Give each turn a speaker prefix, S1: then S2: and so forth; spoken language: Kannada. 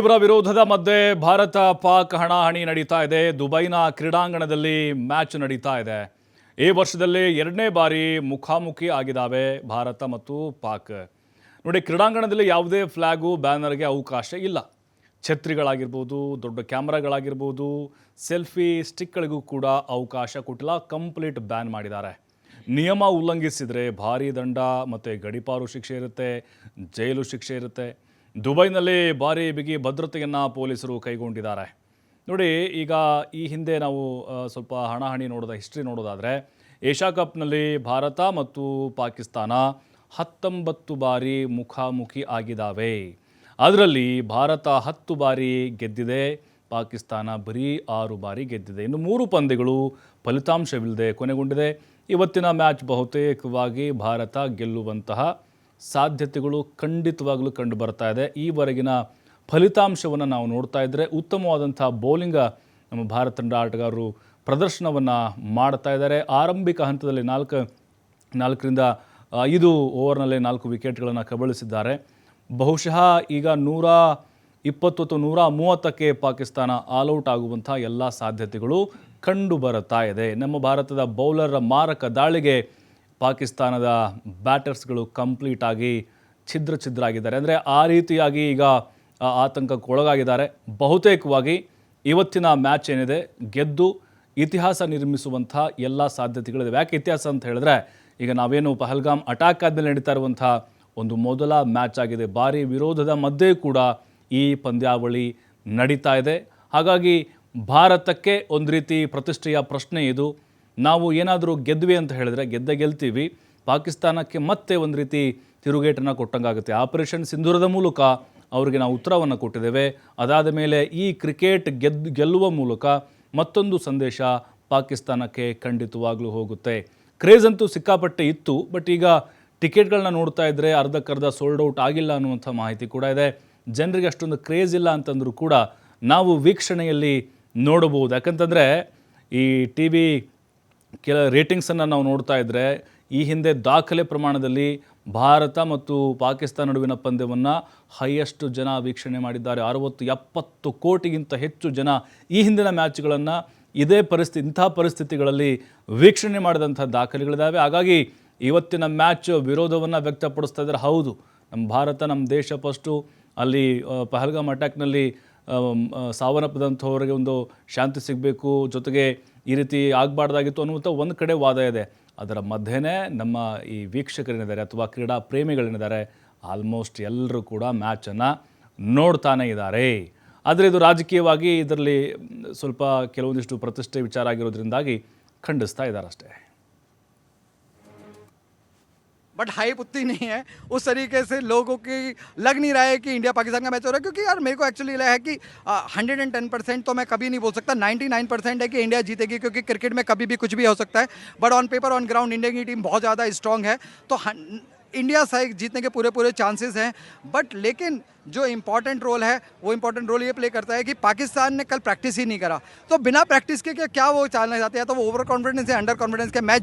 S1: ತೀವ್ರ ವಿರೋಧದ ಮಧ್ಯೆ ಭಾರತ ಪಾಕ್ ಹಣಾಹಣಿ ನಡೀತಾ ಇದೆ. ದುಬೈನ ಕ್ರೀಡಾಂಗಣದಲ್ಲಿ ಮ್ಯಾಚ್ ನಡೀತಾ ಇದೆ. ಈ ವರ್ಷದಲ್ಲಿ ಎರಡನೇ ಬಾರಿ ಮುಖಾಮುಖಿ ಆಗಿದ್ದಾವೆ ಭಾರತ ಮತ್ತು ಪಾಕ್. ನೋಡಿ, ಕ್ರೀಡಾಂಗಣದಲ್ಲಿ ಯಾವುದೇ ಫ್ಲ್ಯಾಗು ಬ್ಯಾನರ್ಗೆ ಅವಕಾಶ ಇಲ್ಲ. ಛತ್ರಿಗಳಾಗಿರ್ಬೋದು, ದೊಡ್ಡ ಕ್ಯಾಮ್ರಾಗಳಾಗಿರ್ಬೋದು, ಸೆಲ್ಫಿ ಸ್ಟಿಕ್ಗಳಿಗೂ ಕೂಡ ಅವಕಾಶ ಕೊಟ್ಟಿಲ್ಲ. ಕಂಪ್ಲೀಟ್ ಬ್ಯಾನ್ ಮಾಡಿದ್ದಾರೆ. ನಿಯಮ ಉಲ್ಲಂಘಿಸಿದರೆ ಭಾರೀ ದಂಡ, ಮತ್ತು ಗಡಿಪಾರು ಶಿಕ್ಷೆ ಇರುತ್ತೆ, ಜೈಲು ಶಿಕ್ಷೆ ಇರುತ್ತೆ. ದುಬೈನಲ್ಲಿ ಭಾರಿ ಬಿಗಿ ಭದ್ರತೆಯನ್ನು ಪೊಲೀಸರು ಕೈಗೊಂಡಿದ್ದಾರೆ. ನೋಡಿ, ಈಗ ಈ ಹಿಂದೆ ನಾವು ಸ್ವಲ್ಪ ಹಣಾಹಣಿ ನೋಡೋದ, ಹಿಸ್ಟ್ರಿ ನೋಡೋದಾದರೆ, ಏಷ್ಯಾ ಕಪ್ನಲ್ಲಿ ಭಾರತ ಮತ್ತು ಪಾಕಿಸ್ತಾನ ಹತ್ತೊಂಬತ್ತು ಬಾರಿ ಮುಖಾಮುಖಿ ಆಗಿದ್ದಾವೆ. ಅದರಲ್ಲಿ ಭಾರತ ಹತ್ತು ಬಾರಿ ಗೆದ್ದಿದೆ, ಪಾಕಿಸ್ತಾನ ಬರೀ ಆರು ಬಾರಿ ಗೆದ್ದಿದೆ. ಇನ್ನು ಮೂರು ಪಂದ್ಯಗಳು ಫಲಿತಾಂಶವಿಲ್ಲದೆ ಕೊನೆಗೊಂಡಿದೆ. ಇವತ್ತಿನ ಮ್ಯಾಚ್ ಬಹುತೇಕವಾಗಿ ಭಾರತ ಗೆಲ್ಲುವಂತಹ ಸಾಧ್ಯತೆಗಳು ಖಂಡಿತವಾಗಲೂ ಕಂಡು ಬರ್ತಾ ಇದೆ. ಈವರೆಗಿನ ಫಲಿತಾಂಶವನ್ನು ನಾವು ನೋಡ್ತಾ ಇದ್ದರೆ ಉತ್ತಮವಾದಂಥ ಬೌಲಿಂಗ ನಮ್ಮ ಭಾರತ ತಂಡ ಆಟಗಾರರು ಪ್ರದರ್ಶನವನ್ನು ಮಾಡ್ತಾ ಇದ್ದಾರೆ. ಆರಂಭಿಕ ಹಂತದಲ್ಲಿ ನಾಲ್ಕು, ನಾಲ್ಕರಿಂದ ಐದು ಓವರ್ನಲ್ಲೇ ನಾಲ್ಕು ವಿಕೆಟ್ಗಳನ್ನು ಕಬಳಿಸಿದ್ದಾರೆ. ಬಹುಶಃ ಈಗ ನೂರ ಇಪ್ಪತ್ತು ಅಥವಾ ನೂರ ಮೂವತ್ತಕ್ಕೆ ಪಾಕಿಸ್ತಾನ ಆಲ್ಔಟ್ ಆಗುವಂಥ ಎಲ್ಲ ಸಾಧ್ಯತೆಗಳು ಕಂಡು ಬರುತ್ತಾ ಇದೆ. ನಮ್ಮ ಭಾರತದ ಬೌಲರ್ ಮಾರಕ ದಾಳಿಗೆ ಪಾಕಿಸ್ತಾನದ ಬ್ಯಾಟರ್ಸ್ಗಳು ಕಂಪ್ಲೀಟ್ ಆಗಿ ಛಿದ್ರ ಛಿದ್ರ ಆಗಿದ್ದಾರೆ ಅಂದರೆ ಆ ರೀತಿಯಾಗಿ ಈಗ ಆತಂಕಕ್ಕೆ ಒಳಗಾಗಿದ್ದಾರೆ. ಬಹುತೇಕವಾಗಿ ಇವತ್ತಿನ ಮ್ಯಾಚ್ ಏನಿದೆ, ಗೆದ್ದು ಇತಿಹಾಸ ನಿರ್ಮಿಸುವಂಥ ಎಲ್ಲ ಸಾಧ್ಯತೆಗಳಿದೆ ಯಾಕೆ ಇತಿಹಾಸ ಅಂತ ಹೇಳಿದ್ರೆ, ಈಗ ನಾವೇನು ಪಹಲ್ಗಾಮ್ ಅಟ್ಯಾಕ್ ಆದಮೇಲೆ ನಡೀತಾ ಇರುವಂಥ ಒಂದು ಮೊದಲ ಮ್ಯಾಚ್ ಆಗಿದೆ. ಭಾರಿ ವಿರೋಧದ ಮಧ್ಯೆ ಕೂಡ ಈ ಪಂದ್ಯಾವಳಿ ನಡೀತಾ ಇದೆ. ಹಾಗಾಗಿ ಭಾರತಕ್ಕೆ ಒಂದು ರೀತಿ ಪ್ರತಿಷ್ಠೆಯ ಪ್ರಶ್ನೆ ಇದು. ನಾವು ಏನಾದರೂ ಗೆದ್ವಿ ಅಂತ ಹೇಳಿದ್ರೆ ಗೆದ್ದ ಗೆಲ್ತೀವಿ. ಪಾಕಿಸ್ತಾನಕ್ಕೆ ಮತ್ತೆ ಒಂದು ರೀತಿ ತಿರುಗೇಟನ್ನು ಕೊಟ್ಟಂಗಾಗುತ್ತೆ. ಆಪರೇಷನ್ ಸಿಂಧೂರದ ಮೂಲಕ ಅವರಿಗೆ ನಾವು ಉತ್ತರವನ್ನು ಕೊಟ್ಟಿದ್ದೇವೆ. ಅದಾದ ಮೇಲೆ ಈ ಕ್ರಿಕೆಟ್ ಗೆದ್ದು ಗೆಲ್ಲುವ ಮೂಲಕ ಮತ್ತೊಂದು ಸಂದೇಶ ಪಾಕಿಸ್ತಾನಕ್ಕೆ ಖಂಡಿತವಾಗಲೂ ಹೋಗುತ್ತೆ. ಕ್ರೇಜ್ ಅಂತೂ ಸಿಕ್ಕಾಪಟ್ಟೆ ಇತ್ತು, ಬಟ್ ಈಗ ಟಿಕೆಟ್ಗಳನ್ನ ನೋಡ್ತಾ ಇದ್ದರೆ ಅರ್ಧಕ್ಕರ್ಧ ಸೋಲ್ಡ್ ಔಟ್ ಆಗಿಲ್ಲ ಅನ್ನುವಂಥ ಮಾಹಿತಿ ಕೂಡ ಇದೆ. ಜನರಿಗೆ ಅಷ್ಟೊಂದು ಕ್ರೇಜ್ ಇಲ್ಲ ಅಂತಂದರೂ ಕೂಡ ನಾವು ವೀಕ್ಷಣೆಯಲ್ಲಿ ನೋಡಬಹುದು. ಯಾಕಂತಂದರೆ ಈ ಟಿ ವಿ ಕೆಲ ರೇಟಿಂಗ್ಸನ್ನು ನಾವು ನೋಡ್ತಾ ಇದ್ದರೆ ಈ ಹಿಂದೆ ದಾಖಲೆ ಪ್ರಮಾಣದಲ್ಲಿ ಭಾರತ ಮತ್ತು ಪಾಕಿಸ್ತಾನ ನಡುವಿನ ಪಂದ್ಯವನ್ನು ಹೈಯೆಸ್ಟ್ ಜನ ವೀಕ್ಷಣೆ ಮಾಡಿದ್ದಾರೆ. ಅರವತ್ತು, ಎಪ್ಪತ್ತು ಕೋಟಿಗಿಂತ ಹೆಚ್ಚು ಜನ ಈ ಹಿಂದಿನ ಮ್ಯಾಚ್ಗಳನ್ನು ಇದೇ ಪರಿಸ್ಥಿತಿ ಇಂಥ ಪರಿಸ್ಥಿತಿಗಳಲ್ಲಿ ವೀಕ್ಷಣೆ ಮಾಡಿದಂಥ ದಾಖಲೆಗಳಿದ್ದಾವೆ ಹಾಗಾಗಿ ಇವತ್ತಿನ ಮ್ಯಾಚ್ ವಿರೋಧವನ್ನು ವ್ಯಕ್ತಪಡಿಸ್ತಾ ಇದ್ದಾರೆ. ಹೌದು ನಮ್ಮ ಭಾರತ ನಮ್ಮ ದೇಶ ಫಸ್ಟು ಅಲ್ಲಿ ಪಹಲ್ಗಾಮ್ ಅಟ್ಯಾಕ್ನಲ್ಲಿ ಸಾವನ್ನಪ್ಪದಂಥವ್ರಿಗೆ ಒಂದು ಶಾಂತಿ ಸಿಗಬೇಕು. ಜೊತೆಗೆ ಈ ರೀತಿ ಆಗಬಾರ್ದಾಗಿತ್ತು ಅನ್ನುವಂಥ ಒಂದು ಕಡೆ ವಾದ ಇದೆ. ಅದರ ಮಧ್ಯೆನೇ ನಮ್ಮ ಈ ವೀಕ್ಷಕರೇನಿದ್ದಾರೆ ಅಥವಾ ಕ್ರೀಡಾ ಪ್ರೇಮಿಗಳೇನಿದ್ದಾರೆ ಆಲ್ಮೋಸ್ಟ್ ಎಲ್ಲರೂ ಕೂಡ ಮ್ಯಾಚನ್ನು ನೋಡ್ತಾನೆ ಇದ್ದಾರೆ. ಆದರೆ ಇದು ರಾಜಕೀಯವಾಗಿ ಇದರಲ್ಲಿ ಸ್ವಲ್ಪ ಕೆಲವೊಂದಿಷ್ಟು ಪ್ರತಿಷ್ಠೆ ವಿಚಾರ ಆಗಿರೋದ್ರಿಂದಾಗಿ ಖಂಡಿಸ್ತಾ ಇದ್ದಾರೆ ಅಷ್ಟೇ
S2: बट हाइप उतनी नहीं है। उस तरीके से लोगों की, लग नहीं रहा है कि इंडिया पाकिस्तान का मैच हो रहा है। क्योंकि यार मेरे को एक्चुअली लगा है कि हंड्रेड एंड टेन परसेंट तो मैं कभी नहीं बोल सकता। नाइन्टी नाइन परसेंट है कि इंडिया जीतेगी, क्योंकि क्रिकेट में कभी भी कुछ भी हो सकता है। But on paper on ground India की टीम बहुत ज़्यादा स्ट्रॉन्ग है। तो इंडिया सही जीतने के पूरे पूरे चांसेस हैं। बट लेकिन जो इंपॉर्टेंट रोल है, वो इंपॉर्टेंट रोल ये प्ले करता है कि पाकिस्तान ने कल प्रैक्टिस ही नहीं करा। तो बिना प्रैक्टिस के क्या क्या वो चलना चाहते हैं? तो वो ओवर कॉन्फिडेंस या अंडर कॉन्फिडेंस के मैच